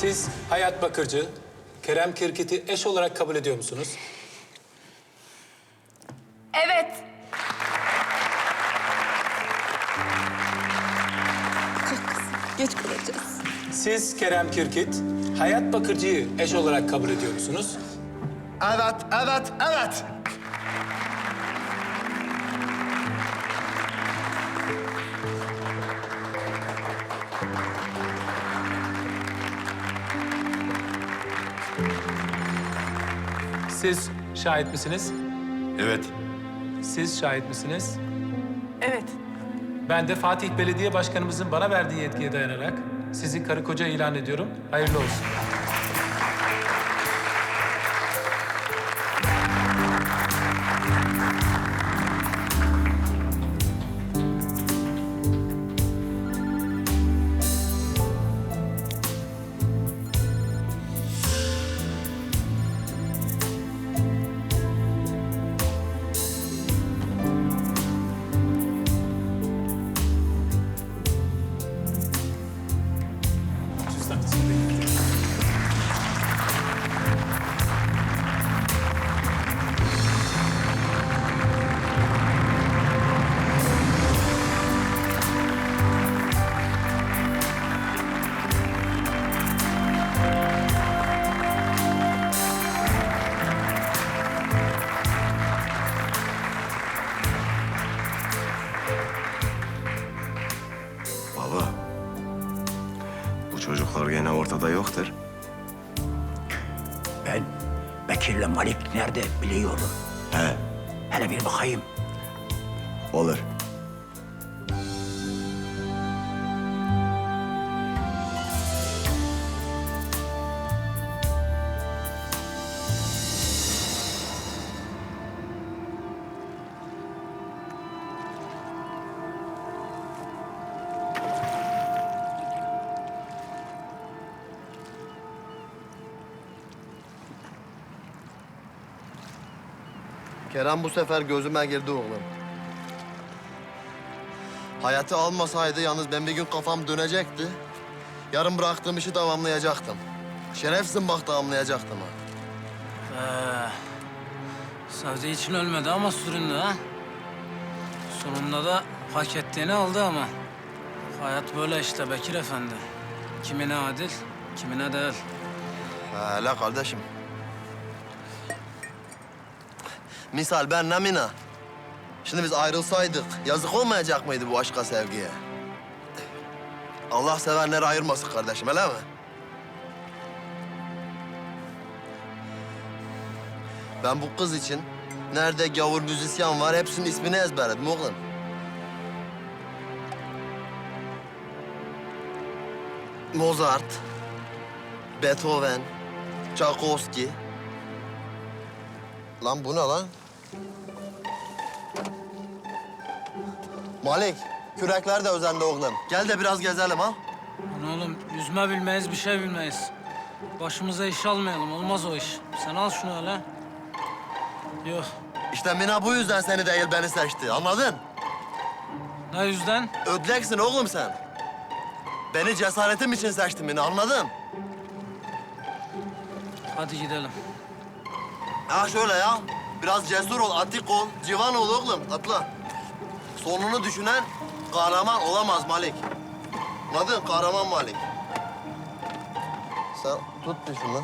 Siz Hayat Bakırcı, Kerem Kirkit'i eş olarak kabul ediyor musunuz? Evet. Geç kalacağız. Siz Kerem Kirkit, Hayat Bakırcı'yı eş olarak kabul ediyor musunuz? Evet, evet, evet. Siz şahit misiniz? Evet. Siz şahit misiniz? Evet. Ben de Fatih Belediye Başkanımızın bana verdiği yetkiye dayanarak sizi karı koca ilan ediyorum. Hayırlı olsun. Çocuklar gene ortada yoktur. Ben Bekir'le Malik nerede biliyorum. He, Hele bir bakayım. olur. Kerem bu sefer gözüme girdi oğlum. Hayatı almasaydı yalnız ben bir gün kafam dönecekti. Yarın bıraktığım işi tamamlayacaktım. Şerefsin bak tamamlayacaktım ha. Ee, Savcı için ölmedi ama süründü ha. Sonunda da hak ettiğini aldı ama. Hayat böyle işte Bekir Efendi. Kimine adil, kimine değil. Hele kardeşim. Misal ben Namina. Şimdi biz ayrılsaydık yazık olmayacak mıydı bu aşka sevgiye? Allah sevenleri ayırmasın kardeşim öyle mi? Ben bu kız için nerede gavur müzisyen var hepsinin ismini ezberledim oğlum. Mozart, Beethoven, Tchaikovsky. Lan bu ne lan? Malik, kürekler de özende oğlum. Gel de biraz gezelim ha. Lan oğlum yüzme bilmeyiz, bir şey bilmeyiz. Başımıza iş almayalım, olmaz o iş. Sen al şunu öyle. Yok, İşte Mina bu yüzden seni değil beni seçti. Anladın? ne yüzden? Ödleksin oğlum sen. Beni cesaretim için seçti Mina anladın? Hadi gidelim. Ha şöyle ya. Biraz cesur ol, atik ol, civan ol oğlum. Atla. Sonunu düşünen kahraman olamaz Malik. Anladın? Kahraman Malik. Sen tut bir şunu.